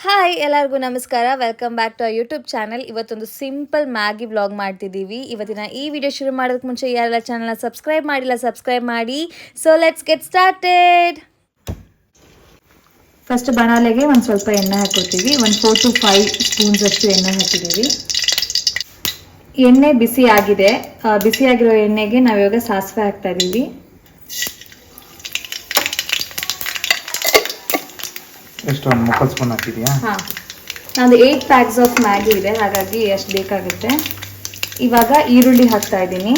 Hi ಎಲ್ಲರಿಗೂ ನಮಸ್ಕಾರ. Welcome back to YouTube channel ಇವತ್ತೊಂದು ಸಿಂಪಲ್ ಮ್ಯಾಗಿ ವ್ಲಾಗ್ ಮಾಡ್ತಿದ್ದೀವಿ. ಇವತ್ತಿನ ಈ ವಿಡಿಯೋ ಶುರು ಮಾಡೋದಕ್ಕೆ ಮುಂಚೆ ಯಾರೆಲ್ಲ ಚಾನಲ್ನ ಸಬ್ಸ್ಕ್ರೈಬ್ ಮಾಡಿಲ್ಲ ಸಬ್ಸ್ಕ್ರೈಬ್ ಮಾಡಿ. So let's get started first ಬಣಾಲೆಗೆ ಒಂದು ಸ್ವಲ್ಪ ಎಣ್ಣೆ ಹಾಕೋತೀವಿ ಒಂದು ಫೋರ್ ಟು ಫೈವ್ ಸ್ಪೂನ್ಸ್ ಅಷ್ಟು ಎಣ್ಣೆ ಹಾಕಿದ್ದೀವಿ. ಎಣ್ಣೆ ಬಿಸಿ ಆಗಿದೆ. ಆ, ಬಿಸಿಯಾಗಿರೋ ಎಣ್ಣೆಗೆ ನಾವಿವಾಗ ಸಾಸಿವೆ ಹಾಕ್ತಾ ಇದ್ದೀವಿ. ಎಷ್ಟು ಮುಕ್ಕಲ್ ಸ್ಪೂನ್ ಹಾಕಿದ್ಯಾ ನಂದು ಏಯ್ಟ್ ಪ್ಯಾಕ್ಸ್ ಆಫ್ ಮ್ಯಾಗಿ ಇದೆ, ಹಾಗಾಗಿ ಎಷ್ಟು ಬೇಕಾಗುತ್ತೆ. ಇವಾಗ ಈರುಳ್ಳಿ ಹಾಕ್ತಾ ಇದ್ದೀನಿ.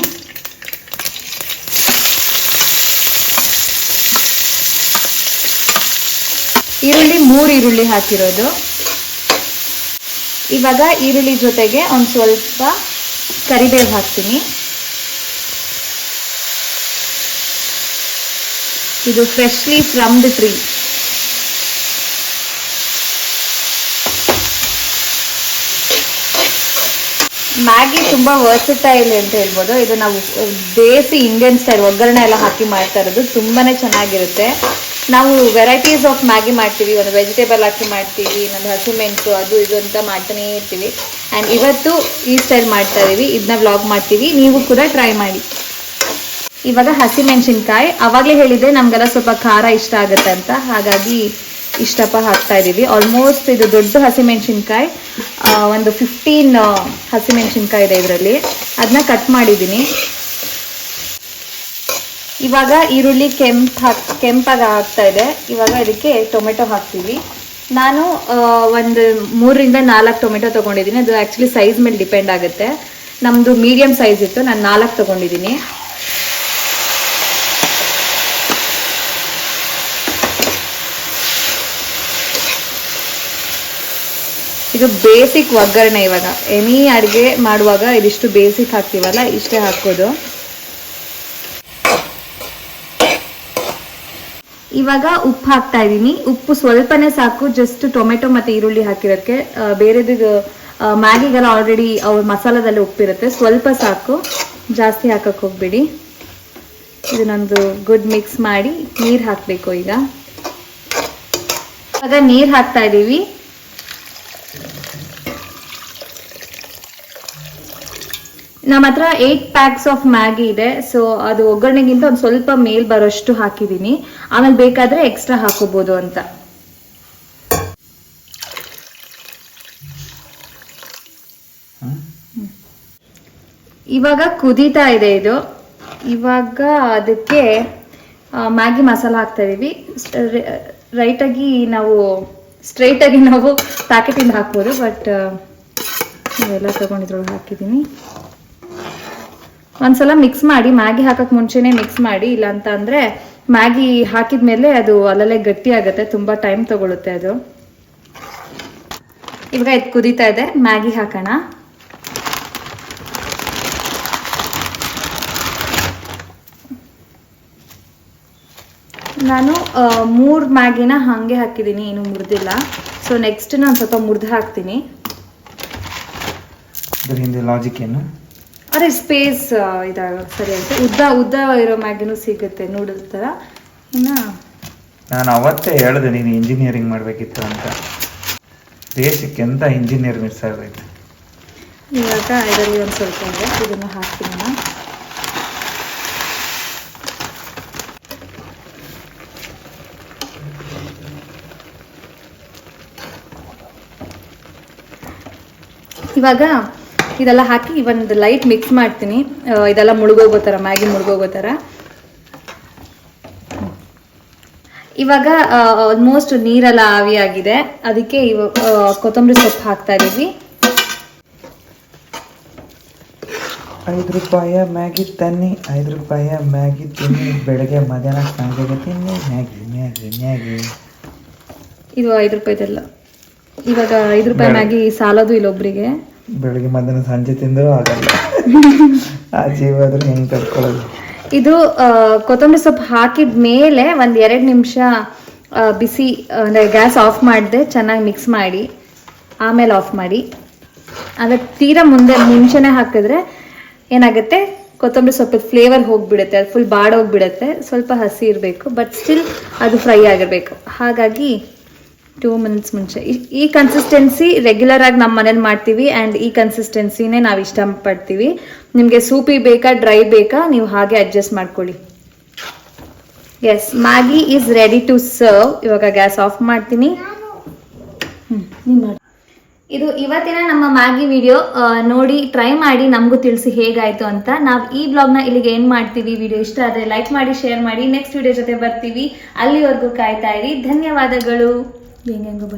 ಈರುಳ್ಳಿ ಮೂರು ಈರುಳ್ಳಿ ಹಾಕಿರೋದು. ಇವಾಗ ಈರುಳ್ಳಿ ಜೊತೆಗೆ ಒಂದು ಸ್ವಲ್ಪ ಕರಿಬೇವು ಹಾಕ್ತೀನಿ. ಇದು freshly from the tree Maggi ತುಂಬಾ ವರ್ಸಟೈಲ್ ಅಂತ ಹೇಳ್ಬೋದು. ಇದು ನಾವು ದೇಸಿ ಇಂಡಿಯನ್ ಸ್ಟೈಲ್ ಒಗ್ಗರಣೆ ಎಲ್ಲ ಹಾಕಿ ಮಾಡ್ತಾ ಇರೋದು. ತುಂಬಾನೇ ಚೆನ್ನಾಗಿರುತ್ತೆ. ನಾವು ವೆರೈಟೀಸ್ ಆಫ್ ಮ್ಯಾಗಿ ಮಾಡ್ತೀವಿ. ಒಂದು ವೆಜಿಟೇಬಲ್ ಹಾಕಿ ಮಾಡ್ತೀವಿ, ಇನ್ನೊಂದು ಹಸಿಮೆಣಸು ಅದು ಇದು ಅಂತ ಮಾಡ್ತಾನೆ ಇರ್ತೀವಿ. ಆ್ಯಂಡ್ ಇವತ್ತು ಈ ಸ್ಟೈಲ್ ಮಾಡ್ತಾ ಇದೀವಿ. ಇದನ್ನ ವ್ಲಾಗ್ ಮಾಡ್ತೀವಿ. ನೀವು ಕೂಡ ಟ್ರೈ ಮಾಡಿ. ಇವಾಗ ಹಸಿಮೆಣಸಿನ್ಕಾಯಿ ಅವಾಗಲೇ ಹೇಳಿದ್ದೆ, ನಮ್ಗೆಲ್ಲ ಸ್ವಲ್ಪ ಖಾರ ಇಷ್ಟ ಆಗುತ್ತೆ ಅಂತ. ಹಾಗಾಗಿ ಇಷ್ಟಪ್ಪ ಹಾಕ್ತಾ ಇದ್ದೀವಿ. ಆಲ್ಮೋಸ್ಟ್ ಇದು ದೊಡ್ಡ ಹಸಿಮೆಣಸಿನ್ಕಾಯಿ ಒಂದು ಫಿಫ್ಟೀನ್ ಹಸಿಮೆಣಸಿನ್ಕಾಯಿ ಇದೆ ಇದರಲ್ಲಿ. ಅದನ್ನ ಕಟ್ ಮಾಡಿದ್ದೀನಿ. ಇವಾಗ ಈರುಳ್ಳಿ ಕೆಂಪ್ ಹಾಕ್ ಕೆಂಪಾಗ ಆಗ್ತಾ ಇದೆ. ಇವಾಗ ಇದಕ್ಕೆ ಟೊಮೆಟೊ ಹಾಕ್ತೀವಿ. ನಾನು ಒಂದು ಮೂರರಿಂದ ನಾಲ್ಕು ಟೊಮೆಟೊ ತೊಗೊಂಡಿದ್ದೀನಿ. ಅದು ಆ್ಯಕ್ಚುಲಿ ಸೈಜ್ ಮೇಲೆ ಡಿಪೆಂಡ್ ಆಗುತ್ತೆ. ನಮ್ಮದು ಮೀಡಿಯಮ್ ಸೈಜ್ ಇತ್ತು. ನಾನು ನಾಲ್ಕು ತೊಗೊಂಡಿದ್ದೀನಿ. ಇದು ಬೇಸಿಕ್ ಒಗ್ಗರಣೆ ಇವಾಗ. ಎನಿ ಅಡುಗೆ ಮಾಡುವಾಗ ಇದಿಷ್ಟು ಬೇಸಿಕ್ ಹಾಕ್ತೀವಲ್ಲ, ಇಷ್ಟೇ ಹಾಕೋದು. ಇವಾಗ ಉಪ್ಪು ಹಾಕ್ತಾ ಇದ್ದೀನಿ. ಉಪ್ಪು ಸ್ವಲ್ಪನೇ ಸಾಕು ಜಸ್ಟ್ ಟೊಮೆಟೊ ಮತ್ತೆ ಈರುಳ್ಳಿ ಹಾಕಿರೋಕ್ಕೆ ಬೇರೆದು ಮ್ಯಾಗಿಗೆಲ್ಲ ಆಲ್ರೆಡಿ ಅವ್ರ ಮಸಾಲದಲ್ಲಿ ಉಪ್ಪಿರುತ್ತೆ. ಸ್ವಲ್ಪ ಸಾಕು. ಜಾಸ್ತಿ ಹಾಕಕ್ಕೆ ಹೋಗ್ಬೇಡಿ. ಇದನ್ನೊಂದು ಗುಡ್ ಮಿಕ್ಸ್ ಮಾಡಿ ನೀರು ಹಾಕಬೇಕು ಈಗ. ಇವಾಗ ನೀರು ಹಾಕ್ತಾ ಇದ್ದೀವಿ. ನಮ್ಮ ಹತ್ರ ಏಟ್ ಪ್ಯಾಕ್ಸ್ ಆಫ್ ಮ್ಯಾಗಿ ಇದೆ ಸೊ ಅದು ಒಗ್ಗರಣೆಗಿಂತ ಒಂದು ಸ್ವಲ್ಪ ಮೇಲ್ ಬರೋಷ್ಟು ಹಾಕಿದ್ದೀನಿ ಆಮೇಲೆ ಬೇಕಾದ್ರೆ ಎಕ್ಸ್ಟ್ರಾ ಹಾಕೋಬಹುದು ಅಂತ? ಇವಾಗ ಕುದೀತಾ ಇದೆ ಇದು. ಇವಾಗ ಅದಕ್ಕೆ ಮ್ಯಾಗಿ ಮಸಾಲ ಹಾಕ್ತಾ ಇದೀವಿ. ರೈಟಾಗಿ ನಾವು ಸ್ಟ್ರೈಟಾಗಿ ನಾವು ಪ್ಯಾಕೆಟಿಂದ ಹಾಕ್ಬೋದು ಬಟ್ ಇವೆಲ್ಲ ತಗೊಂಡಿದ್ರೊಳಗೆ ಹಾಕಿದ್ದೀನಿ ಒಂದ್ಸಲ ಮಿಕ್ಸ್ ಮಾಡಿ, ಮ್ಯಾಗಿ ಹಾಕಕ್ ಮುಂಚೆನೆ ಮಿಕ್ಸ್ ಮಾಡಿ ಇಲ್ಲ ಅಂತ ಅಂದ್ರೆ ಮ್ಯಾಗಿ ಹಾಕಿದ್ಮೇಲೆ ಅದು ಅಲ್ಲಲ್ಲೇ ಗಟ್ಟಿ ಆಗುತ್ತೆ ತುಂಬಾ ಟೈಮ್ ತಗೊಳುತ್ತೆ ಅದು. ಇವಾಗ ಇದು ಕುದೀತಾ ಇದೆ, ಮ್ಯಾಗಿ ಹಾಕೋಣ. ನಾನು ಮೂರ್ ಮ್ಯಾಗಿನ ಹಾಗೆ ಹಾಕಿದ್ದೀನಿ ಏನು ಮುರಿದಿಲ್ಲ. ಸೊ ನೆಕ್ಸ್ಟ್ ನಾನು ಸ್ವಲ್ಪ ಮುರಿದು ಹಾಕ್ತೀನಿ. ಲಾಜಿಕ್ ಏನು? ಅದೇ ಸ್ಪೇಸ್ ಇದಾಗ ಸರಿ ಅಂತ ಉದ್ದ ಉದ್ದ ಇರೋ ಮ್ಯಾಗಿನೂ ಸಿಗುತ್ತೆ ನೂಡಲ್ಸ್ ಥರ ಇನ್ನು ನಾನು ಅವತ್ತೇ ಹೇಳಿದೆ ನೀನು ಇಂಜಿನಿಯರಿಂಗ್ ಮಾಡಬೇಕಿತ್ತು ಅಂತ. ದೇಶಕ್ಕೆ ಎಂತ ಇಂಜಿನಿಯರ್ ಮಿಸ್ ಆಗೋಯ್ತು ಇವಾಗ ಇದರಲ್ಲಿ ಒಂದು ಸ್ವಲ್ಪ ಇದೆ ಇದನ್ನು ಹಾಕ್ತೀನಿ ನಾನು. ಇವಾಗ ಇದೆಲ್ಲ ಹಾಕಿ ಒಂದು ಲೈಟ್ ಮಿಕ್ಸ್ ಮಾಡ್ತೀನಿ. ಇದೆಲ್ಲ ಮುಳುಗೋಗೋ ಥರ ಮ್ಯಾಗಿ ಮುಳುಗೋಗೋ ಥರ ಇವಾಗ ಆಲ್ಮೋಸ್ಟ್ ನೀರೆಲ್ಲ ಆವಿಯಾಗಿದೆ ಅದಕ್ಕೆ ಇವ ಕೊತ್ತಂಬರಿ ಸೊಪ್ಪು ಹಾಕ್ತಾ ಇದ್ದೀವಿ. ಐದು ರೂಪಾಯ ಮ್ಯಾಗಿ ತನ್ನಿ ಐದು ರೂಪಾಯ ಮ್ಯಾಗಿ ತಿನ್ನಿ. ಬೆಳಗ್ಗೆ ಮಧ್ಯಾಹ್ನ ಸಂಜೆಗೆ ತಿನ್ನಿ. Maggi Maggi Maggi. ಇದು ಐದು ರೂಪಾಯಿದೆಲ್ಲ. ಇವಾಗ ಐದು ರೂಪಾಯಿ ಮ್ಯಾಗಿ ಸಾಲದು ಇಲ್ಲೊಬ್ರಿಗೆ. ಬೆಳಗ್ಗೆ ಮಧ್ಯಾಹ್ನ ಸಂಜೆ ತಿಂದರೂ ಆಗಲ್ಲ. ಆ ಜೀವ ಆದ್ರೆ ಹೆಂಗೆ ತಡ್ಕೊಳ್ಳೋದು ಇದು ಕೊತ್ತಂಬರಿ ಸೊಪ್ಪು ಹಾಕಿದ ಮೇಲೆ ಒಂದು ಎರಡು ನಿಮಿಷ ಬಿಸಿ ಅಂದರೆ ಗ್ಯಾಸ್ ಆಫ್ ಮಾಡಿದೆ ಚೆನ್ನಾಗಿ ಮಿಕ್ಸ್ ಮಾಡಿ ಆಮೇಲೆ ಆಫ್ ಮಾಡಿ. ಅದಕ್ಕೆ ತೀರಾ ಮುಂದೆ ಮುಂಚೆನೇ ಹಾಕಿದ್ರೆ ಏನಾಗುತ್ತೆ? ಕೊತ್ತಂಬರಿ ಸೊಪ್ಪು ಫ್ಲೇವರ್ ಹೋಗ್ಬಿಡುತ್ತೆ ಅದು ಫುಲ್ ಬಾಡೋಗ್ಬಿಡುತ್ತೆ. ಸ್ವಲ್ಪ ಹಸಿ ಇರಬೇಕು ಬಟ್ ಸ್ಟಿಲ್ ಅದು ಫ್ರೈ ಆಗಿರಬೇಕು. ಹಾಗಾಗಿ ಟೂ ಮಿನಿಟ್ಸ್ ಮುಂಚೆ. ಈ- ಕನ್ಸಿಸ್ಟೆನ್ಸಿ ರೆಗ್ಯುಲರ್ ಆಗಿ ನಮ್ಮ ಮನೇಲಿ ಮಾಡ್ತೀವಿ ಆ್ಯಂಡ್ ಈ ಕನ್ಸಿಸ್ಟೆನ್ಸಿನೇ ನಾವು ಇಷ್ಟಪಡ್ತೀವಿ. ನಿಮಗೆ ಸೂಪಿ ಬೇಕಾ ಡ್ರೈ ಬೇಕಾ, ನೀವು ಹಾಗೆ ಅಡ್ಜಸ್ಟ್ ಮಾಡ್ಕೊಳ್ಳಿ. Yes Maggi is ready to serve ಇವಾಗ ಗ್ಯಾಸ್ ಆಫ್ ಮಾಡ್ತೀನಿ. ಇದು ಇವತ್ತಿನ ನಮ್ಮ ಮ್ಯಾಗಿ ವಿಡಿಯೋ ನೋಡಿ ಟ್ರೈ ಮಾಡಿ, ನಮಗೂ ತಿಳಿಸಿ ಹೇಗಾಯ್ತು ಅಂತ. ನಾವು ಈ ಬ್ಲಾಗ್ನ ಇಲ್ಲಿಗೆ ಏನು ಮಾಡ್ತೀವಿ. ವಿಡಿಯೋ ಇಷ್ಟ ಆದರೆ ಲೈಕ್ ಮಾಡಿ ಶೇರ್ ಮಾಡಿ. ನೆಕ್ಸ್ಟ್ ವಿಡಿಯೋ ಜೊತೆ ಬರ್ತೀವಿ. ಅಲ್ಲಿವರೆಗೂ ಕಾಯ್ತಾ ಇರಿ. ಧನ್ಯವಾದಗಳು. ಹೆಂಗೆ ಬಂದು